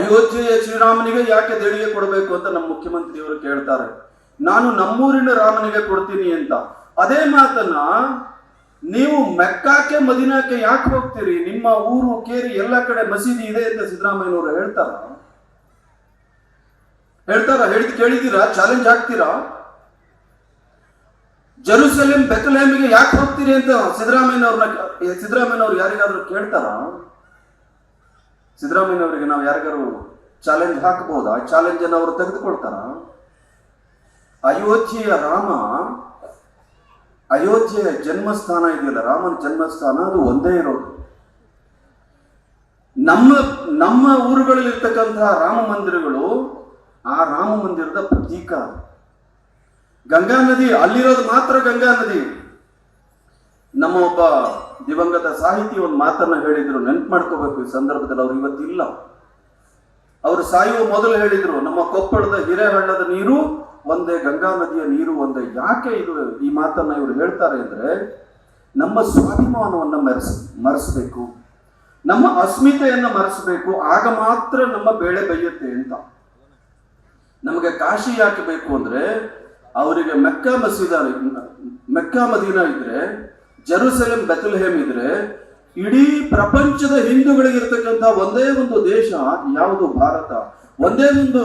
ಅಯೋಧ್ಯೆಯ ಶ್ರೀರಾಮನಿಗೆ ಯಾಕೆ ದೇಣಿಗೆ ಕೊಡಬೇಕು ಅಂತ ನಮ್ಮ ಮುಖ್ಯಮಂತ್ರಿಯವರು ಕೇಳ್ತಾರೆ. ನಾನು ನಮ್ಮೂರಿನ ರಾಮನಿಗೆ ಕೊಡ್ತೀನಿ ಅಂತ. ಅದೇ ಮಾತನ್ನ ನೀವು ಮೆಕ್ಕಾಕ್ಕೆ, ಮದಿನಾಕ್ಕೆ ಯಾಕೆ ಹೋಗ್ತೀರಿ? ನಿಮ್ಮ ಊರು, ಕೇರಿ ಎಲ್ಲ ಕಡೆ ಮಸೀದಿ ಇದೆ ಅಂತ ಸಿದ್ದರಾಮಯ್ಯನವರು ಹೇಳ್ತಾರ? ಹೇಳ್ತಾರ? ಹೇಳಿದ್ ಕೇಳಿದ್ದೀರಾ ಚಾಲೆಂಜ್ ಹಾಕ್ತೀರಾ? ಜೆರೂಸಲೇಂ ಬೆಕಲೇಮಿಗೆ ಯಾಕೆ ಹೋಗ್ತೀರಿ ಅಂತ ಸಿದ್ದರಾಮಯ್ಯನವ್ರನ್ನ ಸಿದ್ದರಾಮಯ್ಯನವ್ರು ಯಾರಿಗಾದ್ರೂ ಕೇಳ್ತಾರ? ಸಿದ್ದರಾಮಯ್ಯನವರಿಗೆ ನಾವು ಯಾರಿಗಾರು ಚಾಲೆಂಜ್ ಹಾಕಬಹುದಾ? ಚಾಲೆಂಜ್ ಅನ್ನು ಅವರು ತೆಗೆದುಕೊಳ್ತಾರ? ಅಯೋಧ್ಯೆಯ ರಾಮ, ಅಯೋಧ್ಯೆಯ ಜನ್ಮಸ್ಥಾನ ಇದೆಯಲ್ಲ, ರಾಮನ ಜನ್ಮಸ್ಥಾನ, ಅದು ಒಂದೇ ಇರೋದು. ನಮ್ಮ ನಮ್ಮ ಊರುಗಳಲ್ಲಿ ಇರ್ತಕ್ಕಂತಹ ರಾಮ ಮಂದಿರಗಳು ಆ ರಾಮ ಮಂದಿರದ ಪ್ರತೀಕ. ಗಂಗಾ ನದಿ, ಅಲ್ಲಿರೋದು ಮಾತ್ರ ಗಂಗಾ ನದಿ. ನಮ್ಮ ಒಬ್ಬ ದಿವಂಗತ ಸಾಹಿತಿ ಒಂದು ಮಾತನ್ನ ಹೇಳಿದ್ರು, ನೆನ್ಪು ಮಾಡ್ಕೋಬೇಕು ಈ ಸಂದರ್ಭದಲ್ಲಿ ಅವ್ರು ಇವತ್ತಿಲ್ಲ. ಅವರು ಸಾಯುವ ಮೊದಲು ಹೇಳಿದ್ರು, ನಮ್ಮ ಕೊಪ್ಪಳದ ಹಿರೇಹಳ್ಳದ ನೀರು, ಒಂದೇ ಗಂಗಾ ನದಿಯ ನೀರು, ಒಂದೇ. ಯಾಕೆ ಇದು ಈ ಮಾತನ್ನ ಇವರು ಹೇಳ್ತಾರೆ ಅಂದ್ರೆ, ನಮ್ಮ ಸ್ವಾಭಿಮಾನವನ್ನ ಮರೆಸ್, ಮರೆಸಬೇಕು. ನಮ್ಮ ಅಸ್ಮಿತೆಯನ್ನ ಮರೆಸಬೇಕು. ಆಗ ಮಾತ್ರ ನಮ್ಮ ಬೇಳೆ ಬೈಯುತ್ತೆ ಅಂತ. ನಮಗೆ ಕಾಶಿ ಯಾಕೆ ಬೇಕು ಅಂದ್ರೆ, ಅವರಿಗೆ ಮೆಕ್ಕ ಮಸೀದ, ಮೆಕ್ಕ ಮದೀನ ಇದ್ರೆ ಜೆರೂಸಲೇಂ ಬೆತಲ್ಹೇಮ್ ಇದ್ರೆ ಇಡೀ ಪ್ರಪಂಚದ ಹಿಂದೂಗಳಿಗಿರ್ತಕ್ಕಂಥ ಒಂದೇ ಒಂದು ದೇಶ ಯಾವುದು? ಭಾರತ. ಒಂದೇ ಒಂದು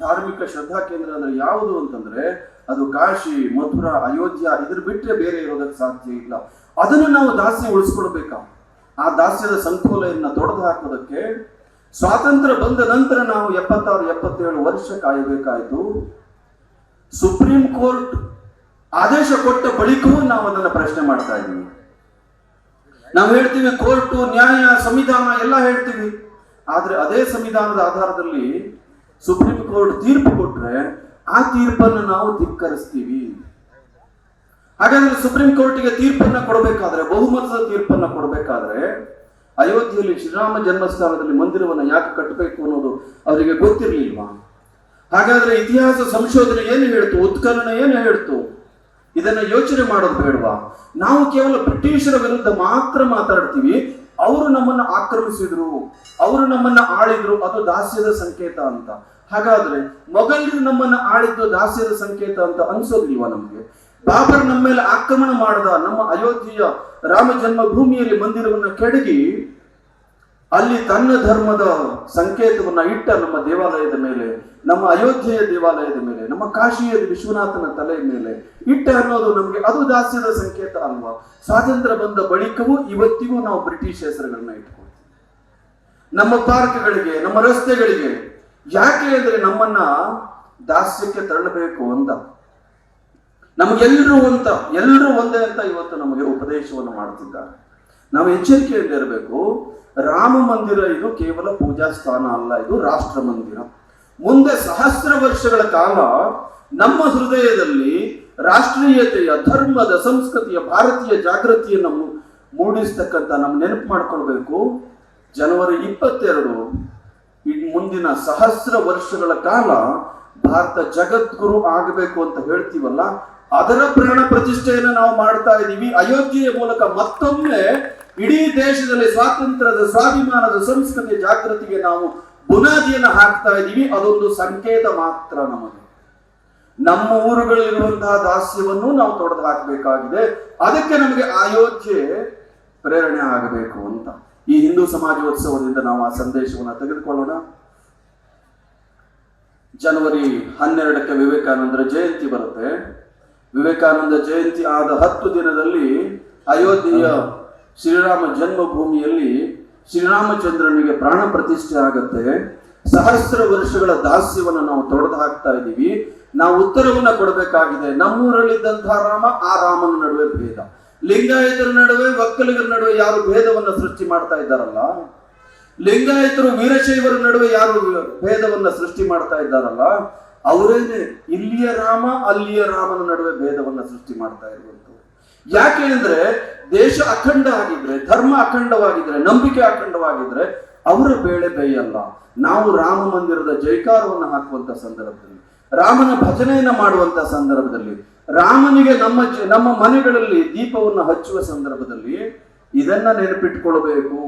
ಧಾರ್ಮಿಕ ಶ್ರದ್ಧಾ ಕೇಂದ್ರ ಅಂದ್ರೆ ಯಾವುದು ಅಂತಂದ್ರೆ ಅದು ಕಾಶಿ, ಮಥುರಾ, ಅಯೋಧ್ಯ, ಇದ್ರ ಬಿಟ್ಟರೆ ಬೇರೆ ಇರೋದಕ್ಕೆ ಸಾಧ್ಯ ಇಲ್ಲ. ಅದನ್ನು ನಾವು ದಾಸ್ಯ ಉಳಿಸ್ಕೊಳ್ಬೇಕಾ? ಆ ದಾಸ್ಯದ ಸಂಕೋಲೆಯನ್ನ ತೊಡೆದು ಹಾಕೋದಕ್ಕೆ ಸ್ವಾತಂತ್ರ್ಯ ಬಂದ ನಂತರ ನಾವು ಎಪ್ಪತ್ತಾರು, ಎಪ್ಪತ್ತೇಳು ವರ್ಷ ಕಾಯಬೇಕಾಯಿತು. ಸುಪ್ರೀಂ ಕೋರ್ಟ್ ಆದೇಶ ಕೊಟ್ಟ ಬಳಿಕವೂ ನಾವು ಅದನ್ನ ಪ್ರಶ್ನೆ ಮಾಡ್ತಾ ಇದ್ದೀವಿ. ನಾವು ಹೇಳ್ತೀವಿ ಕೋರ್ಟು, ನ್ಯಾಯ, ಸಂವಿಧಾನ ಎಲ್ಲ ಹೇಳ್ತೀವಿ. ಆದರೆ ಅದೇ ಸಂವಿಧಾನದ ಆಧಾರದಲ್ಲಿ ಸುಪ್ರೀಂ ಕೋರ್ಟ್ ತೀರ್ಪು ಕೊಟ್ರೆ ಆ ತೀರ್ಪನ್ನು ನಾವು ಧಿಕ್ಕರಿಸ್ತೀವಿ. ಹಾಗಾದ್ರೆ ಸುಪ್ರೀಂ ಕೋರ್ಟಿಗೆ ತೀರ್ಪನ್ನ ಕೊಡಬೇಕಾದ್ರೆ, ಬಹುಮತದ ತೀರ್ಪನ್ನ ಕೊಡಬೇಕಾದ್ರೆ ಅಯೋಧ್ಯೆಯಲ್ಲಿ ಶ್ರೀರಾಮ ಜನ್ಮಸ್ಥಾನದಲ್ಲಿ ಮಂದಿರವನ್ನು ಯಾಕೆ ಕಟ್ಟಬೇಕು ಅನ್ನೋದು ಅವರಿಗೆ ಗೊತ್ತಿರಲಿಲ್ವಾ? ಹಾಗಾದ್ರೆ ಇತಿಹಾಸ ಸಂಶೋಧನೆ ಏನು ಹೇಳ್ತು? ಉತ್ಖನನ ಏನು ಹೇಳ್ತು? ಇದನ್ನ ಯೋಚನೆ ಮಾಡೋದು ಬೇಡವಾ? ನಾವು ಕೇವಲ ಬ್ರಿಟಿಷರ ವಿರುದ್ಧ ಮಾತ್ರ ಮಾತಾಡ್ತೀವಿ. ಅವರು ನಮ್ಮನ್ನ ಆಕ್ರಮಿಸಿದ್ರು. ಅವರು ನಮ್ಮನ್ನ ಆಳಿದ್ರು. ಅದು ದಾಸ್ಯದ ಸಂಕೇತ ಅಂತ. ಹಾಗಾದ್ರೆ ಮೊಘಲರು ನಮ್ಮನ್ನ ಆಳಿದ್ದು ದಾಸ್ಯದ ಸಂಕೇತ ಅಂತ ಅನ್ಸೋದಿಲ್ವಾ ನಮ್ಗೆ? ಬಾಬರ್ ನಮ್ಮ ಮೇಲೆ ಆಕ್ರಮಣ ಮಾಡದ ನಮ್ಮ ಅಯೋಧ್ಯೆಯ ರಾಮ ಜನ್ಮಭೂಮಿಯಲ್ಲಿ ಮಂದಿರವನ್ನ ಕೆಡಗಿ ಅಲ್ಲಿ ತನ್ನ ಧರ್ಮದ ಸಂಕೇತವನ್ನು ಇಟ್ಟ ನಮ್ಮ ದೇವಾಲಯದ ಮೇಲೆ, ನಮ್ಮ ಅಯೋಧ್ಯೆಯ ದೇವಾಲಯದ ಮೇಲೆ, ನಮ್ಮ ಕಾಶಿಯ ವಿಶ್ವನಾಥನ ತಲೆಯ ಮೇಲೆ ಇಟ್ಟ ಅನ್ನೋದು ನಮಗೆ ಅದು ದಾಸ್ಯದ ಸಂಕೇತ ಅಲ್ವಾ? ಸ್ವಾತಂತ್ರ್ಯ ಬಂದ ಬಳಿಕವೂ ಇವತ್ತಿಗೂ ನಾವು ಬ್ರಿಟಿಷ್ ಹೆಸರುಗಳನ್ನ ಇಟ್ಕೊಳ್ತೀವಿ. ನಮ್ಮ ಪಾರ್ಕ್ಗಳಿಗೆ, ನಮ್ಮ ರಸ್ತೆಗಳಿಗೆ ಯಾಕೆ ಅಂದ್ರೆ ನಮ್ಮನ್ನ ದಾಸ್ಯಕ್ಕೆ ತರಳಬೇಕು ಅಂತ. ನಮಗೆಲ್ಲರೂ ಅಂತ ಎಲ್ಲರೂ ಒಂದೇ ಅಂತ ಇವತ್ತು ನಮಗೆ ಉಪದೇಶವನ್ನು ಮಾಡುತ್ತಿದ್ದಾರೆ ನಾವು ಎಚ್ಚರಿಕೆಯಿಂದ ಇರಬೇಕು ರಾಮ ಮಂದಿರ ಇದು ಕೇವಲ ಪೂಜಾ ಸ್ಥಾನ ಅಲ್ಲ, ಇದು ರಾಷ್ಟ್ರ ಮಂದಿರ. ಮುಂದೆ ಸಹಸ್ರ ವರ್ಷಗಳ ಕಾಲ ನಮ್ಮ ಹೃದಯದಲ್ಲಿ ರಾಷ್ಟ್ರೀಯತೆಯ, ಧರ್ಮದ, ಸಂಸ್ಕೃತಿಯ, ಭಾರತೀಯ ಜಾಗೃತಿಯನ್ನು ಮೂಡಿಸ್ತಕ್ಕಂಥ ನಮ್ಮ ನೆನಪು ಮಾಡ್ಕೊಳ್ಬೇಕು. ಜನವರಿ ಇಪ್ಪತ್ತೆರಡು ಮುಂದಿನ ಸಹಸ್ರ ವರ್ಷಗಳ ಕಾಲ ಭಾರತ ಜಗದ್ಗುರು ಆಗಬೇಕು ಅಂತ ಹೇಳ್ತೀವಲ್ಲ, ಅದರ ಪ್ರಾಣ ಪ್ರತಿಷ್ಠೆಯನ್ನು ನಾವು ಮಾಡ್ತಾ ಇದ್ದೀವಿ ಅಯೋಧ್ಯೆಯ ಮೂಲಕ ಮತ್ತೊಮ್ಮೆ ಇಡೀ ದೇಶದಲ್ಲಿ ಸ್ವಾತಂತ್ರ್ಯದ ಸ್ವಾಭಿಮಾನದ ಸಂಸ್ಕೃತಿ ಜಾಗೃತಿಗೆ ನಾವು ಬುನಾದಿಯನ್ನು ಹಾಕ್ತಾ ಇದ್ದೀವಿ. ಅದೊಂದು ಸಂಕೇತ ಮಾತ್ರ ನಮಗೆ. ನಮ್ಮ ಊರುಗಳಲ್ಲಿರುವಂತಹ ದಾಸ್ಯವನ್ನು ನಾವು ತೊಡೆದು ಹಾಕಬೇಕಾಗಿದೆ ಅದಕ್ಕೆ ನಮಗೆ ಅಯೋಧ್ಯೆ ಪ್ರೇರಣೆ ಆಗಬೇಕು ಅಂತ. ಈ ಹಿಂದೂ ಸಮಾಜೋತ್ಸವದಿಂದ ನಾವು ಆ ಸಂದೇಶವನ್ನು ತೆಗೆದುಕೊಳ್ಳೋಣ. ಜನವರಿ ಹನ್ನೆರಡಕ್ಕೆ ವಿವೇಕಾನಂದರ ಜಯಂತಿ ಬರುತ್ತೆ. ವಿವೇಕಾನಂದ ಜಯಂತಿ ಆದ ಹತ್ತು ದಿನದಲ್ಲಿ ಅಯೋಧ್ಯೆಯ ಶ್ರೀರಾಮ ಜನ್ಮಭೂಮಿಯಲ್ಲಿ ಶ್ರೀರಾಮಚಂದ್ರನಿಗೆ ಪ್ರಾಣ ಪ್ರತಿಷ್ಠೆ ಆಗತ್ತೆ. ಸಹಸ್ರ ವರ್ಷಗಳ ದಾಸ್ಯವನ್ನು ನಾವು ತೊಡೆದು ಹಾಕ್ತಾ ಇದ್ದೀವಿ. ನಾವು ಉತ್ತರವನ್ನ ಕೊಡಬೇಕಾಗಿದೆ. ನಮ್ಮೂರಲ್ಲಿದ್ದಂತಹ ರಾಮ, ಆ ರಾಮನ ನಡುವೆ ಭೇದ. ಲಿಂಗಾಯತರ ನಡುವೆ, ಒಕ್ಕಲಿಗರ ನಡುವೆ ಯಾರು ಭೇದವನ್ನ ಸೃಷ್ಟಿ ಮಾಡ್ತಾ ಇದ್ದಾರಲ್ಲ? ಲಿಂಗಾಯತರು ವೀರಶೈವರ ನಡುವೆ ಯಾರು ಭೇದವನ್ನ ಸೃಷ್ಟಿ ಮಾಡ್ತಾ ಇದ್ದಾರಲ್ಲ? ಅವರೇನೆ ಇಲ್ಲಿಯ ರಾಮ, ಅಲ್ಲಿಯ ರಾಮನ ನಡುವೆ ಭೇದವನ್ನ ಸೃಷ್ಟಿ ಮಾಡ್ತಾ ಇರುವಂತದ್ದು ಯಾಕೆ ಅಂದ್ರೆ ದೇಶ ಅಖಂಡ ಆಗಿದ್ರೆ ಧರ್ಮ ಅಖಂಡವಾಗಿದ್ರೆ, ನಂಬಿಕೆ ಅಖಂಡವಾಗಿದ್ರೆ ಅವರ ಬೇಳೆ ಬೈಯಲ್ಲ. ನಾವು ರಾಮ ಮಂದಿರದ ಜೈಕಾರವನ್ನು ಹಾಕುವಂತ ಸಂದರ್ಭದಲ್ಲಿ, ರಾಮನ ಭಜನೆಯನ್ನ ಮಾಡುವಂತ ಸಂದರ್ಭದಲ್ಲಿ, ರಾಮನಿಗೆ ನಮ್ಮ ನಮ್ಮ ಮನೆಗಳಲ್ಲಿ ದೀಪವನ್ನು ಹಚ್ಚುವ ಸಂದರ್ಭದಲ್ಲಿ ಇದನ್ನ ನೆನಪಿಟ್ಕೊಳ್ಬೇಕು.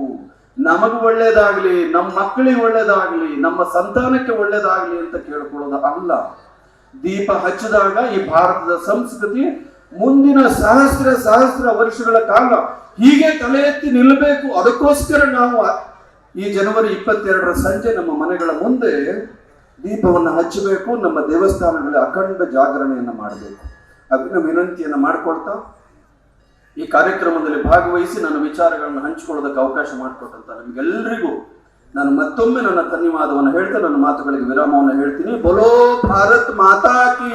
ನಮಗ ಒಳ್ಳೇದಾಗ್ಲಿ ನಮ್ಮ ಮಕ್ಕಳಿಗೆ ಒಳ್ಳೇದಾಗ್ಲಿ, ನಮ್ಮ ಸಂತಾನಕ್ಕೆ ಒಳ್ಳೇದಾಗ್ಲಿ ಅಂತ ಕೇಳ್ಕೊಳ್ಳೋದು ಅಲ್ಲ. ದೀಪ ಹಚ್ಚಿದಾಗ ಈ ಭಾರತದ ಸಂಸ್ಕೃತಿ ಮುಂದಿನ ಸಹಸ್ರ ಸಹಸ್ರ ವರ್ಷಗಳ ಕಾಲ ಹೀಗೆ ತಲೆ ಎತ್ತಿ ನಿಲ್ಲಬೇಕು. ಅದಕ್ಕೋಸ್ಕರ ನಾವು ಈ ಜನವರಿ ಇಪ್ಪತ್ತೆರಡರ ಸಂಜೆ ನಮ್ಮ ಮನೆಗಳ ಮುಂದೆ ದೀಪವನ್ನು ಹಚ್ಚಬೇಕು. ನಮ್ಮ ದೇವಸ್ಥಾನಗಳ ಅಖಂಡ ಜಾಗರಣೆಯನ್ನು ಮಾಡಬೇಕು. ಅಗ್ನ ವಿನಂತಿಯನ್ನು ಮಾಡ್ಕೊಳ್ತಾ ಈ ಕಾರ್ಯಕ್ರಮದಲ್ಲಿ ಭಾಗವಹಿಸಿ ನನ್ನ ವಿಚಾರಗಳನ್ನು ಹಂಚಿಕೊಳ್ಳೋದಕ್ಕೆ ಅವಕಾಶ ಮಾಡಿಕೊಟ್ಟಂತ ನಿಮಗೆಲ್ಲರಿಗೂ ನಾನು ಮತ್ತೊಮ್ಮೆ ನನ್ನ ಧನ್ಯವಾದವನ್ನು ಹೇಳ್ತಾ ನನ್ನ ಮಾತುಗಳಿಗೆ ವಿರಾಮವನ್ನು ಹೇಳ್ತೀನಿ. ಬೋಲೋ ಭಾರತ್ ಮಾತಾ ಕಿ.